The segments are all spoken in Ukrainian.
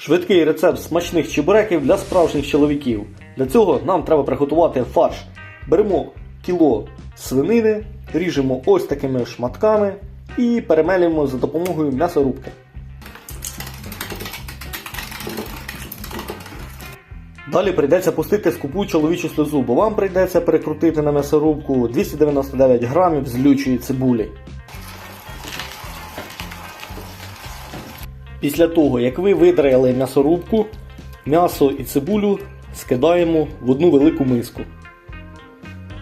Швидкий рецепт смачних чебуреків для справжніх чоловіків. Для цього нам треба приготувати фарш. Беремо кіло свинини, ріжемо ось такими шматками і перемелюємо за допомогою м'ясорубки. Далі прийдеться пустити скупу чоловічу сльозу, бо вам прийдеться перекрутити на м'ясорубку 299 грамів злючої цибулі. Після того, як ви видрали м'ясорубку, м'ясо і цибулю скидаємо в одну велику миску.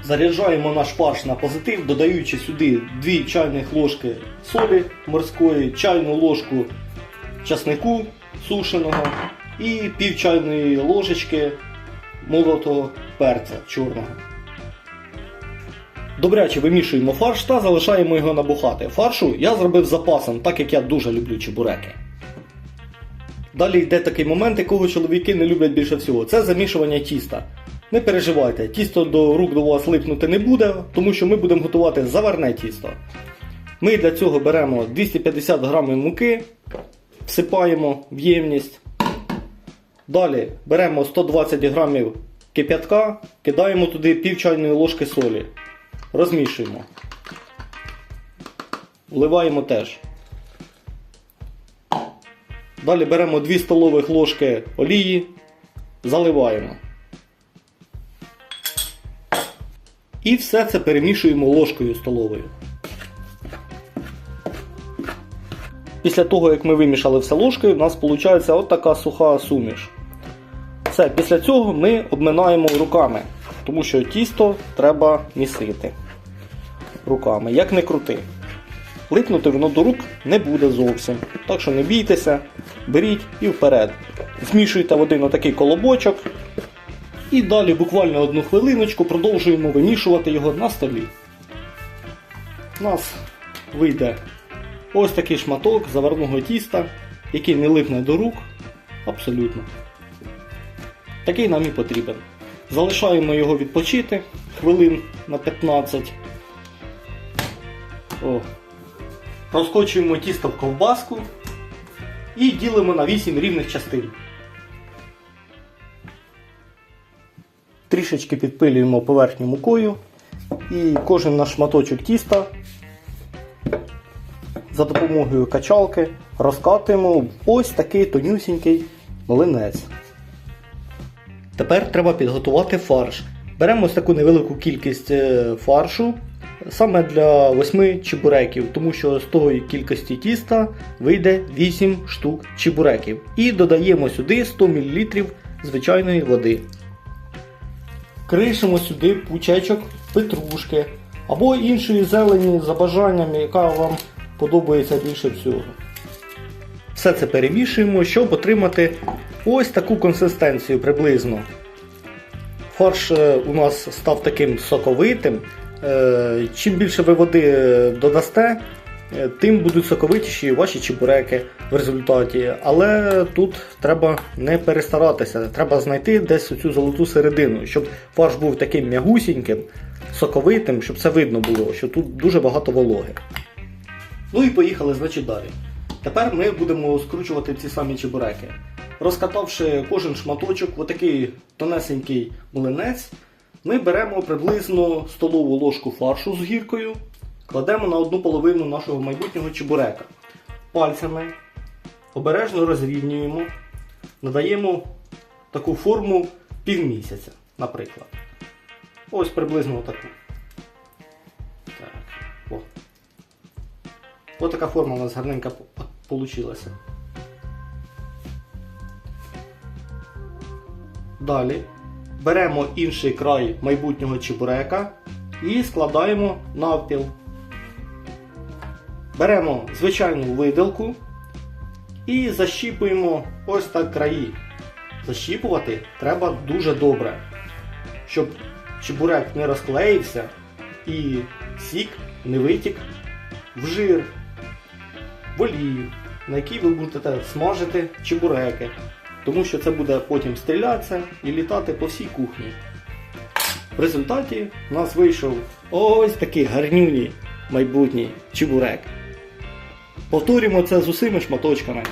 Заряджаємо наш фарш на позитив, додаючи сюди 2 чайних ложки солі морської, чайну ложку часнику сушеного і пів чайної ложечки молотого перця чорного. Добряче вимішуємо фарш та залишаємо його набухати. Фаршу я зробив запасом, так як я дуже люблю чебуреки. Далі йде такий момент, якого чоловіки не люблять більше всього. Це замішування тіста. Не переживайте, тісто до рук до вас липнути не буде, тому що ми будемо готувати заварне тісто. Ми для цього беремо 250 грамів муки, всипаємо в ємність. Далі беремо 120 грамів кип'ятка, кидаємо туди пів чайної ложки солі. Розмішуємо. Вливаємо теж. Далі беремо 2 столових ложки олії, заливаємо. І все це перемішуємо ложкою столовою. Після того, як ми вимішали все ложкою, у нас виходить от суха суміш. Все, після цього ми обминаємо руками, тому що тісто треба місити руками, як не крути. Липнути воно до рук не буде зовсім. Так що не бійтеся, беріть і вперед. Змішуйте в один отакий колобочок. І далі буквально одну хвилиночку продовжуємо вимішувати його на столі. У нас вийде ось такий шматок заварного тіста, який не липне до рук. Абсолютно. Такий нам і потрібен. Залишаємо його відпочити хвилин на 15. О. Розкочуємо тісто в ковбаску і ділимо на 8 рівних частин. Трішечки підпилюємо поверхню мукою і кожен наш шматочок тіста за допомогою качалки розкатуємо ось такий тонюсінький млинець. Тепер треба підготувати фарш. Беремо ось таку невелику кількість е, фаршу саме для 8 чебуреків, тому що з тої кількості тіста вийде 8 штук чебуреків. І додаємо сюди 100 мл звичайної води. Кришимо сюди пучечок петрушки або іншої зелені за бажанням, яка вам подобається більше всього. Все це перемішуємо, щоб отримати ось таку консистенцію приблизно. Фарш е, у нас став таким соковитим. Е, Чим більше ви води е, додасте, е, тим будуть соковитіші ваші чебуреки в результаті. Але тут треба не перестаратися, треба знайти десь цю золоту середину, щоб фарш був таким м'ягусіньким, соковитим, щоб це видно було, що тут дуже багато вологи. Ну і поїхали, значить, далі. Тепер ми будемо скручувати ці самі чебуреки. Розкатавши кожен шматочок отакий тонесенький млинець, ми беремо приблизно столову ложку фаршу з гіркою, кладемо на одну половину нашого майбутнього чебурека. Пальцями обережно розрівнюємо, надаємо таку форму півмісяця, наприклад. Ось приблизно отаку. Так. О. Ось така форма у нас гарненька вийшла. Далі беремо інший край майбутнього чебурека і складаємо навпіл. Беремо звичайну виделку і защіпуємо ось так краї. Защіпувати треба дуже добре, щоб чебурек не розклеївся і сік не витік в жир, в олію, на якій ви будете смажити чебуреки тому що це буде потім стрілятися і літати по всій кухні. В результаті у нас вийшов ось такий гарнюній майбутній чебурек. Повторюємо це з усіми шматочками.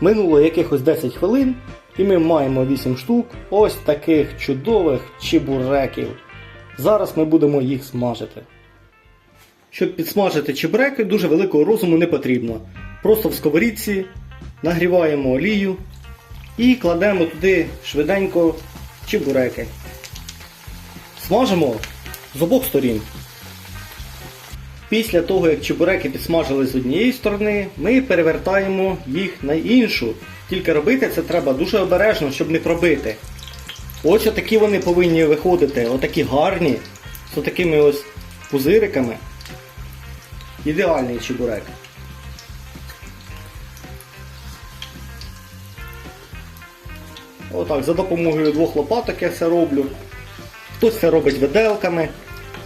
Минуло якихось 10 хвилин, і ми маємо 8 штук ось таких чудових чебуреків. Зараз ми будемо їх смажити. Щоб підсмажити чебуреки, дуже великого розуму не потрібно. Просто в сковорідці нагріваємо олію і кладемо туди швиденько чебуреки. Смажимо з обох сторін. Після того, як чебуреки підсмажили з однієї сторони, ми перевертаємо їх на іншу. Тільки робити це треба дуже обережно, щоб не пробити. Ось отакі вони повинні виходити, отакі гарні, з такими ось пузириками. Ідеальний чебурек. Отак, за допомогою двох лопаток я це роблю. Хтось це робить виделками,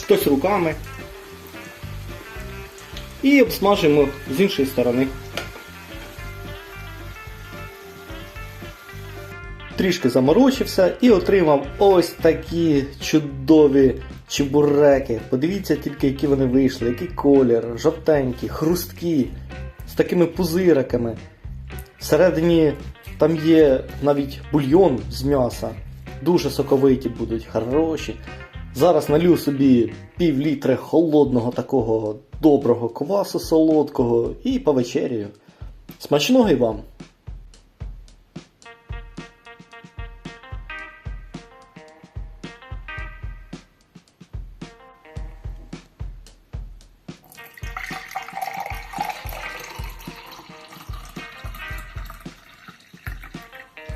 хтось руками. І обсмажуємо з іншої сторони. Трішки заморочився і отримав ось такі чудові чебуреки. Подивіться тільки, які вони вийшли, який колір, жовтенькі, хрусткі, з такими пузириками. Всередині там є навіть бульйон з м'яса. Дуже соковиті будуть, хороші. Зараз налью собі пів літри холодного такого доброго квасу солодкого і повечеряю. Смачного і вам!